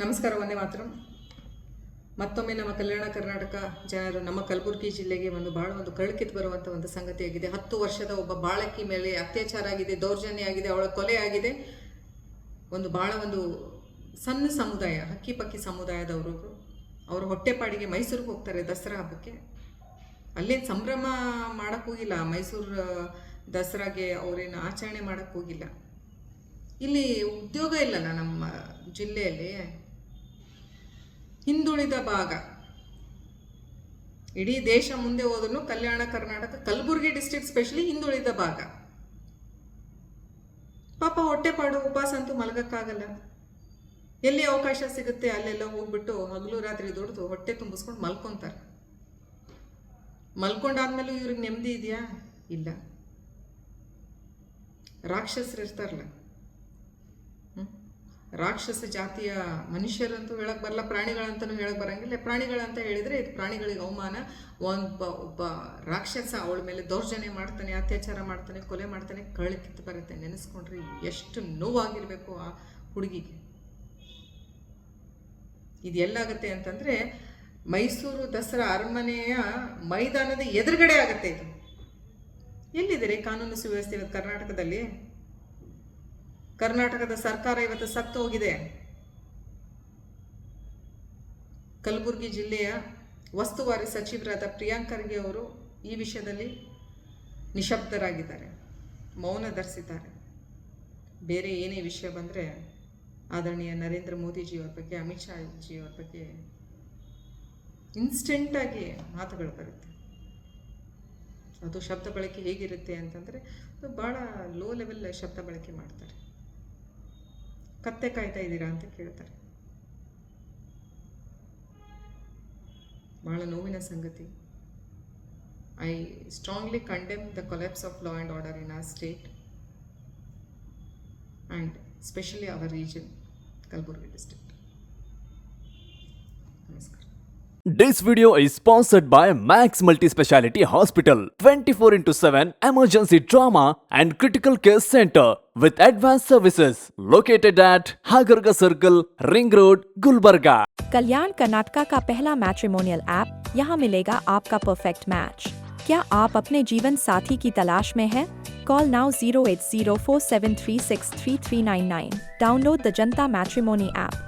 ನಮಸ್ಕಾರ ಒಂದೇ ಮಾತ್ರ. ಮತ್ತೊಮ್ಮೆ ನಮ್ಮ ಕಲ್ಯಾಣ ಕರ್ನಾಟಕ ಜನರು ನಮ್ಮ ಕಲಬುರಗಿ ಜಿಲ್ಲೆಗೆ ಒಂದು ಬಹಳ ಒಂದು ಕಳಕಿತ್ ಬರುವಂಥ ಒಂದು ಸಂಗತಿಯಾಗಿದೆ. ಹತ್ತು ವರ್ಷದ ಒಬ್ಬ ಬಾಳಕಿ ಮೇಲೆ ಅತ್ಯಾಚಾರ ಆಗಿದೆ, ದೌರ್ಜನ್ಯ ಆಗಿದೆ, ಅವಳ ಕೊಲೆ ಆಗಿದೆ. ಒಂದು ಬಹಳ ಒಂದು ಸಣ್ಣ ಸಮುದಾಯ ಹಕ್ಕಿ ಪಕ್ಕಿ ಸಮುದಾಯದವರು ಅವರು ಹೊಟ್ಟೆಪಾಡಿಗೆ ಮೈಸೂರಿಗೆ ಹೋಗ್ತಾರೆ ದಸರಾ ಹಬ್ಬಕ್ಕೆ. ಅಲ್ಲೇ ಸಂಭ್ರಮ ಮಾಡಕ್ಕೆ ಹೋಗಿಲ್ಲ ಮೈಸೂರು ದಸರಾಗೆ ಅವರೇನು ಆಚರಣೆ ಮಾಡಕ್ಕೆ ಹೋಗಿಲ್ಲ ಇಲ್ಲಿ ಉದ್ಯೋಗ ಇಲ್ಲಲ್ಲ ನಮ್ಮ ಜಿಲ್ಲೆಯಲ್ಲಿ. ಹಿಂದುಳಿದ ಭಾಗ. ಇಡೀ ದೇಶ ಮುಂದೆ ಹೋದ್ರು ಕಲ್ಯಾಣ ಕರ್ನಾಟಕ, ಕಲಬುರಗಿ ಡಿಸ್ಟ್ರಿಕ್ಟ್ ಸ್ಪೆಷಲಿ ಹಿಂದುಳಿದ ಭಾಗ. ಪಾಪ ಹೊಟ್ಟೆಪಾಡು ಉಪವಾಸ ಅಂತೂ ಮಲಗಕ್ಕಾಗಲ್ಲ. ಎಲ್ಲಿ ಅವಕಾಶ ಸಿಗುತ್ತೆ ಅಲ್ಲೆಲ್ಲ ಹೋಗ್ಬಿಟ್ಟು ಹಗಲು ರಾತ್ರಿ ದುಡಿದು ಹೊಟ್ಟೆ ತುಂಬಿಸ್ಕೊಂಡು ಮಲ್ಕೊಂತಾರೆ. ಮಲ್ಕೊಂಡಾದ್ಮೇಲೂ ಇವ್ರಿಗೆ ನೆಮ್ಮದಿ ಇದೆಯಾ? ಇಲ್ಲ. ರಾಕ್ಷಸರು ಇರ್ತಾರಲ್ಲ? ರಾಕ್ಷಸ ಜಾತಿಯ ಮನುಷ್ಯರಂತೂ ಹೇಳಕ್ ಬರಲ್ಲ, ಪ್ರಾಣಿಗಳಂತನೂ ಹೇಳಕ್ ಬರಂಗಿಲ್ಲ. ಪ್ರಾಣಿಗಳಂತ ಹೇಳಿದ್ರೆ ಇದು ಪ್ರಾಣಿಗಳಿಗೆ ಅವಮಾನ. ಒಬ್ಬ ಒಬ್ಬ ರಾಕ್ಷಸ ಅವಳ ಮೇಲೆ ದೌರ್ಜನ್ಯ ಮಾಡ್ತಾನೆ, ಅತ್ಯಾಚಾರ ಮಾಡ್ತಾನೆ, ಕೊಲೆ ಮಾಡ್ತಾನೆ ಕಳ್ಕಿತ್ತು ಬರುತ್ತೆ. ನೆನೆಸ್ಕೊಂಡ್ರಿ ಎಷ್ಟು ನೋವಾಗಿರ್ಬೇಕು ಆ ಹುಡುಗಿಗೆ. ಇದು ಎಲ್ಲಾಗತ್ತೆ ಅಂತಂದ್ರೆ ಮೈಸೂರು ದಸರಾ ಅರಮನೆಯ ಮೈದಾನದ ಎದುರುಗಡೆ ಆಗತ್ತೆ ಇದು. ಎಲ್ಲಿದೆ ರೀ ಕಾನೂನು ಸುವ್ಯವಸ್ಥೆ ಇವತ್ತು ಕರ್ನಾಟಕದಲ್ಲಿ? ಕರ್ನಾಟಕದ ಸರ್ಕಾರ ಇವತ್ತು ಸತ್ತು ಹೋಗಿದೆ. ಕಲಬುರಗಿ ಜಿಲ್ಲೆಯ ವಸ್ತುವಾರಿ ಸಚಿವರಾದ ಪ್ರಿಯಾಂಕ್ ಖರ್ಗೆ ಅವರು ಈ ವಿಷಯದಲ್ಲಿ ನಿಶಬ್ದರಾಗಿದ್ದಾರೆ. ಮೌನ ಧರಿಸಿದ್ದಾರೆ. ಬೇರೆ ಏನೇ ವಿಷಯ ಬಂದರೆ ಆದರಣೀಯ ನರೇಂದ್ರ ಮೋದಿಜಿಯವ್ರ ಬಗ್ಗೆ, ಅಮಿತ್ ಶಾ ಜಿಯವ್ರ ಬಗ್ಗೆ ಇನ್ಸ್ಟೆಂಟಾಗಿ ಮಾತುಗಳು ಬರುತ್ತೆ. ಅದು ಶಬ್ದ ಬಳಕೆ ಹೇಗಿರುತ್ತೆ ಅಂತಂದರೆ ಅದು ಭಾಳ ಲೋ ಲೆವೆಲ್ ಶಬ್ದ ಬಳಕೆ ಮಾಡ್ತಾರೆ. ಕತ್ತೆ ಕಾಯ್ತಾ ಇದ್ದೀರಾ ಅಂತ ಕೇಳ್ತಾರೆ. ಬಹಳ ನೋವಿನ ಸಂಗತಿ. I strongly condemn the collapse of law and order in our state and specially our region Kalaburagi district this video is sponsored by Max multi speciality hospital 24 four into seven emergency trauma and critical care centre with advance services located at Hagaraga circle ring road Gulbarga Kalyan Karnataka का पहला matrimonial app यहाँ मिलेगा आपका perfect match क्या आप अपने जीवन साथी की तलाश में है? Call now zero eight zero four seven three six three three nine nine download the Janata matrimony app